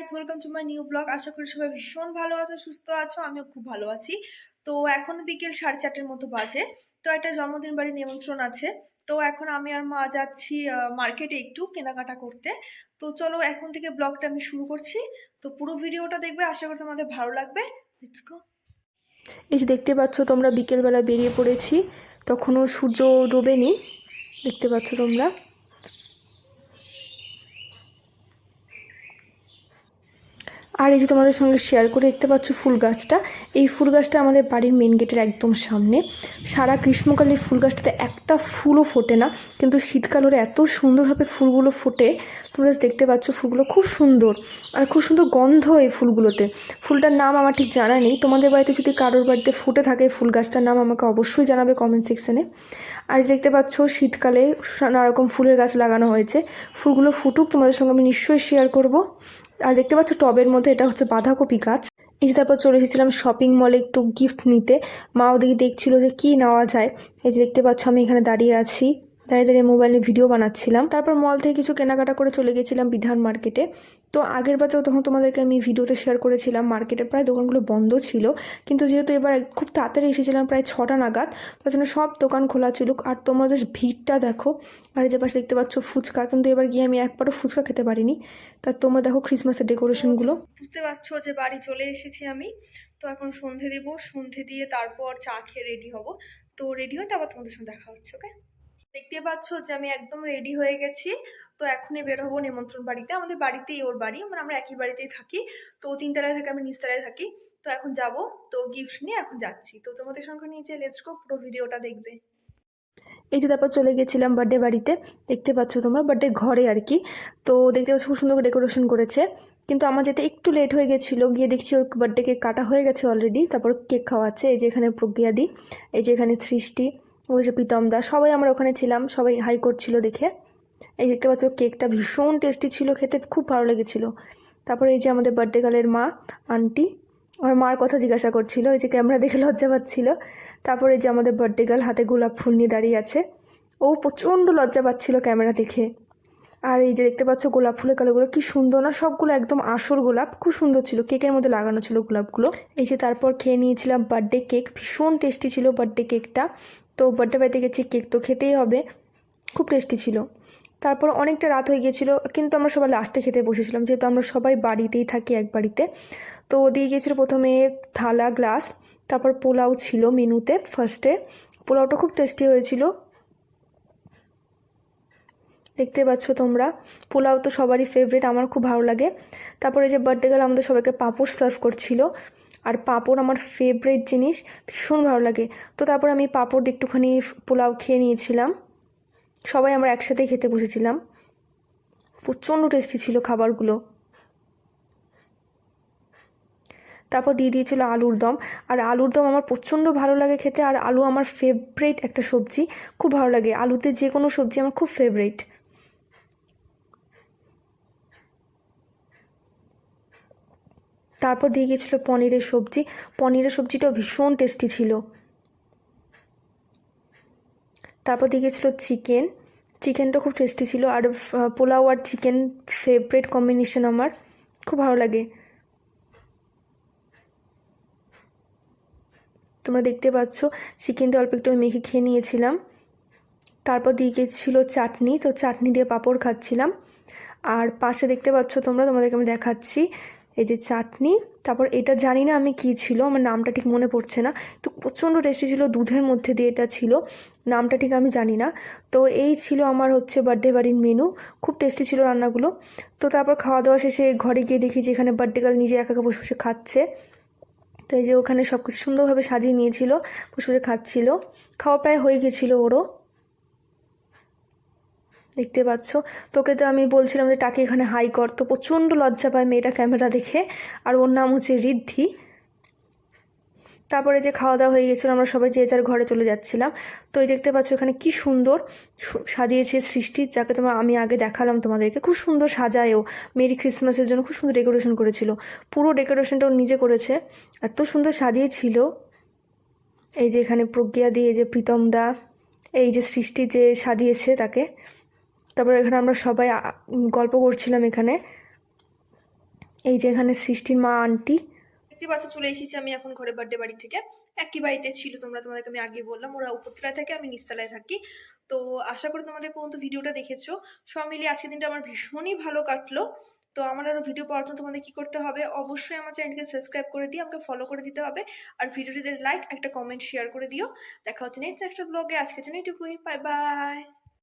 Guys welcome to my new blog আশা করি সবাই ভীষণ ভালো আছো, সুস্থ আছো, আমিও খুব ভালো আছি। তো এখন বিকেল সাড়ে চারটের মতো বাজে। তো একটা জন্মদিন বাড়ি নিমন্ত্রণ আছে। তো এখন আমি আর মা যাচ্ছি মার্কেটে একটু কেনাকাটা করতে। তো চলো এখন থেকে ব্লগটা আমি শুরু করছি। তো পুরো ভিডিওটা দেখবে, আশা করি তোমাদের ভালো লাগবে। এই যে দেখতে পাচ্ছ তোমরা বিকেলবেলা বেরিয়ে পড়েছি। তখনও সূর্য ডোবেনি। দেখতে পাচ্ছ তোমরা। আর এই যে তোমাদের সঙ্গে শেয়ার করে দেখতে পাচ্ছ ফুল গাছটা, এই ফুল গাছটা আমাদের বাড়ির মেন গেটের একদম সামনে। সারা গ্রীষ্মকালে ফুল গাছটাতে একটা ফুলও ফোটে না, কিন্তু শীতকাল হলে এত সুন্দরভাবে ফুলগুলো ফোটে। তোমরা দেখতে পাচ্ছ ফুলগুলো খুব সুন্দর আর খুব সুন্দর গন্ধ এই ফুলগুলোতে। ফুলটার নাম আমার ঠিক জানা নেই। তোমাদের বাড়িতে যদি কারোর বাড়িতে ফুটে থাকে ফুল গাছটার নাম আমাকে অবশ্যই জানাবে কমেন্ট সেকশনে আর দেখতে পাচ্ছ শীতকালে নানা রকম ফুলের গাছ লাগানো হয়েছে। ফুলগুলো ফুটুক, তোমাদের সঙ্গে আমি নিশ্চয়ই শেয়ার করব। আর দেখতে পাচ্ছ টবের মধ্যে এটা হচ্ছে বাঁধাকপি গাছ। এই যে তারপর চলে এসেছিলাম শপিং মলে একটু গিফট নিতে। মা ওদিকে দেখছিল যে কি নেওয়া যায়। এই যে দেখতে পাচ্ছ আমি এখানে দাঁড়িয়ে আছি। দাঁড়িয়ে দাঁড়িয়ে মোবাইলে ভিডিও বানাচ্ছিলাম। তারপর মল থেকে কিছু কেনাকাটা করে চলে গেছিলাম বিধান মার্কেটে তো আগের বছর তখন তোমাদেরকে আমি ভিডিওতে শেয়ার করেছিলাম মার্কেটে প্রায় দোকানগুলো বন্ধ ছিল। কিন্তু যেহেতু এবার খুব তাড়াতাড়ি এসেছিলাম প্রায় ছটা নাগাদ, তার জন্য সব দোকান খোলা ছিল। আর তোমরা জাস্ট ভিড়টা দেখো, আর যে পাশে দেখতে পাচ্ছ ফুচকা, কিন্তু এবার গিয়ে আমি একবারও ফুচকা খেতে পারিনি। তা তোমরা দেখো ক্রিসমাসের ডেকোরেশনগুলো বুঝতে পারছ যে বাড়ি চলে এসেছি আমি। তো এখন সন্ধে দেব, সন্ধে দিয়ে তারপর চা খেয়ে রেডি হব। তো রেডি হয়ে তারপর তোমাদের সঙ্গে দেখা হচ্ছে ওকে দেখতে পাচ্ছ যে আমি একদম রেডি হয়ে গেছি। তো এখনই বের হব নিমন্ত্রণ বাড়িতে। আমাদের বাড়িতেই ওর বাড়ি মানে আমরা একই বাড়িতেই থাকি। তো তিনতলায় থাকে, আমি নিচতলায় থাকি। তো এখন যাব, তো গিফট নিয়ে এখন যাচ্ছি। তো তোমাদের সঙ্গে নিচে লেটস গো পুরো ভিডিওটা দেখবে। এই যে তারপর চলে গেছিলাম বার্থডে বাড়িতে। দেখতে পাচ্ছ তোমরা বার্থডে ঘরে আর কি। তো দেখতে পাচ্ছ খুব সুন্দর করে ডেকোরেশন করেছে। কিন্তু আমার যেতে একটু লেট হয়ে গেছিল, গিয়ে দেখছি ওর বার্থডে কেক কাটা হয়ে গেছে অলরেডি তারপর কেক খাওয়াচ্ছে এই যে এখানে প্রজ্ঞাদি, এই যে এখানে সৃষ্টি। যে প্রীতম দা, সবাই আমরা ওখানে ছিলাম, সবাই হাই করছিল দেখে। এই দেখতে পাচ্ছ কেকটা ভীষণ টেস্টি ছিল, খেতে খুব ভালো লেগেছিলো। তারপর এই যে আমাদের বার্থডে গার্লের মা আন্টি আমার মার কথা জিজ্ঞাসা করছিল, এই যে ক্যামেরা দেখে লজ্জা পাচ্ছিল। তারপরে যে আমাদের বার্থডে গার্ল হাতে গোলাপ ফুল নিয়ে দাঁড়িয়ে আছে। ও প্রচণ্ড লজ্জা পাচ্ছিল ক্যামেরা দেখে। আর এই যে দেখতে পাচ্ছ, গোলাপ ফুলের কালারগুলো কি সুন্দর না, সবগুলো একদম আসল গোলাপ, খুব সুন্দর ছিল। কেকের মধ্যে লাগানো ছিল গোলাপগুলো। এই যে তারপর খেয়ে নিয়েছিলাম বার্থডে কেক ভীষণ টেস্টি ছিল বার্থডে কেকটা তো বার্থডে বাড়িতে গেছি কেক তো খেতেই হবে। খুব টেস্টি ছিল। তারপর অনেকটা রাত হয়ে গিয়েছিল, কিন্তু আমরা সবাই লাস্টে খেতে বসেছিলাম, যেহেতু আমরা সবাই বাড়িতেই থাকি এক বাড়িতে। তো দিয়ে গিয়েছিল প্রথমে থালা গ্লাস তারপর পোলাও ছিল মেনুতে ফার্স্টে পোলাওটা খুব টেস্টি হয়েছিল। দেখতে পাচ্ছ তোমরা, পোলাও তো সবারই ফেভারিট আমার খুব ভালো লাগে। তারপরে যে বার্থডে গার্ল আমাদের সবাইকে পাঁপড় সার্ভ করছিল। আর পাঁপড় আমার ফেভারিট জিনিস, ভীষণ ভালো লাগে। তো তারপর আমি পাঁপড় একটুখানি পোলাও খেয়ে নিয়েছিলাম। সবাই আমরা একসাথেই খেতে বসেছিলাম। প্রচণ্ড টেস্টি ছিল খাবারগুলো। তারপর দিয়ে দিয়েছিল আলুর দম। আর আলুর দম আমার প্রচণ্ড ভালো লাগে খেতে। আর আলু আমার ফেভারিট একটা সবজি। খুব ভালো লাগে। আলুতে যে কোনো সবজি আমার খুব ফেভারিট তারপর দিয়ে গেছিল পনিরের সবজি। পনিরের সবজিটাও ভীষণ টেস্টি ছিল। তারপর দিয়ে গেছিল চিকেন চিকেনটা খুব টেস্টি ছিল। আর পোলাও আর চিকেন ফেভারিট কম্বিনেশন আমার। খুব ভালো লাগে। তোমরা দেখতে পাচ্ছ চিকেন দিয়ে অল্প একটু মেখে খেয়ে নিয়েছিলাম। তারপর দিয়ে গেছিল চাটনি। তো চাটনি দিয়ে পাঁপড় খাচ্ছিলাম। আর পাশে দেখতে পাচ্ছ তোমরা, তোমাদেরকে আমি দেখাচ্ছি। এই যে চাটনি, তারপর এটা জানি না আমি কী ছিল, আমার নামটা ঠিক মনে পড়ছে না। তো প্রচণ্ড টেস্টি ছিল, দুধের মধ্যে দিয়ে এটা ছিল, নামটা ঠিক আমি জানি না। তো এই ছিল আমার হচ্ছে বার্থডে বাড়ির মেনু খুব টেস্টি ছিল রান্নাগুলো। তো তারপর খাওয়া দাওয়া শেষে ঘরে গিয়ে দেখি যে এখানে বার্থডে গার্ল নিজে একা একা বসে বসে খাচ্ছে। তো এই যে ওখানে সব কিছু সুন্দরভাবে সাজিয়ে নিয়েছিল, বসে বসে খাচ্ছিল। খাওয়া প্রায় হয়ে গেছিল ওরও। দেখতে পাচ্ছ। তোকে তো আমি বলছিলাম যে তাকে এখানে হাই কর। তো প্রচণ্ড লজ্জা পায় মেয়েটা ক্যামেরা দেখে। আর ওর নাম হচ্ছে ঋদ্ধি। তারপরে যে খাওয়া দাওয়া হয়ে গেছিল, আমরা সবাই যে যার ঘরে চলে যাচ্ছিলাম। তো এই দেখতে পাচ্ছ এখানে কি সুন্দর সাজিয়েছে সৃষ্টি, যাকে তোমার আমি আগে দেখালাম তোমাদেরকে। খুব সুন্দর সাজায়ও মেরি ক্রিসমাসের জন্য খুব সুন্দর ডেকোরেশন করেছিল। পুরো ডেকোরেশনটা ও নিজে করেছে। এত সুন্দর সাজিয়েছিল। এই যে এখানে প্রজ্ঞা দিয়ে যে প্রীতম দা, এই যে সৃষ্টি যে সাজিয়েছে তাকে। তারপর এখানে আমরা সবাই গল্প করছিলাম এখানে। এই যে এখানে সৃষ্টির মা, আন্টি। দেখতে পাচ্ছ, চলে এসেছি আমি এখন ঘরে বার্থডে বাড়ি থেকে। একই বাড়িতে ছিল, তোমরা তোমাদেরকে আমি আগে বললাম। ওরা উপরতলায় থাকে, আমি নিচতলায় থাকি। তো আশা করি তোমাদের পর্যন্ত ভিডিওটা দেখেছ। সব মিলিয়ে আজকের দিনটা আমার ভীষণই ভালো কাটলো। তো আমার আরও ভিডিও পাওয়ার জন্য তোমাদের কী করতে হবে, অবশ্যই আমার চ্যানেলকে সাবস্ক্রাইব করে দিয়ে আমাকে ফলো করে দিতে হবে। আর ভিডিওটিতে লাইক একটা কমেন্ট শেয়ার করে দিও। দেখা হচ্ছে নেক্সট একটা ব্লগে আজকের জন্য এটুকুই বাই বাই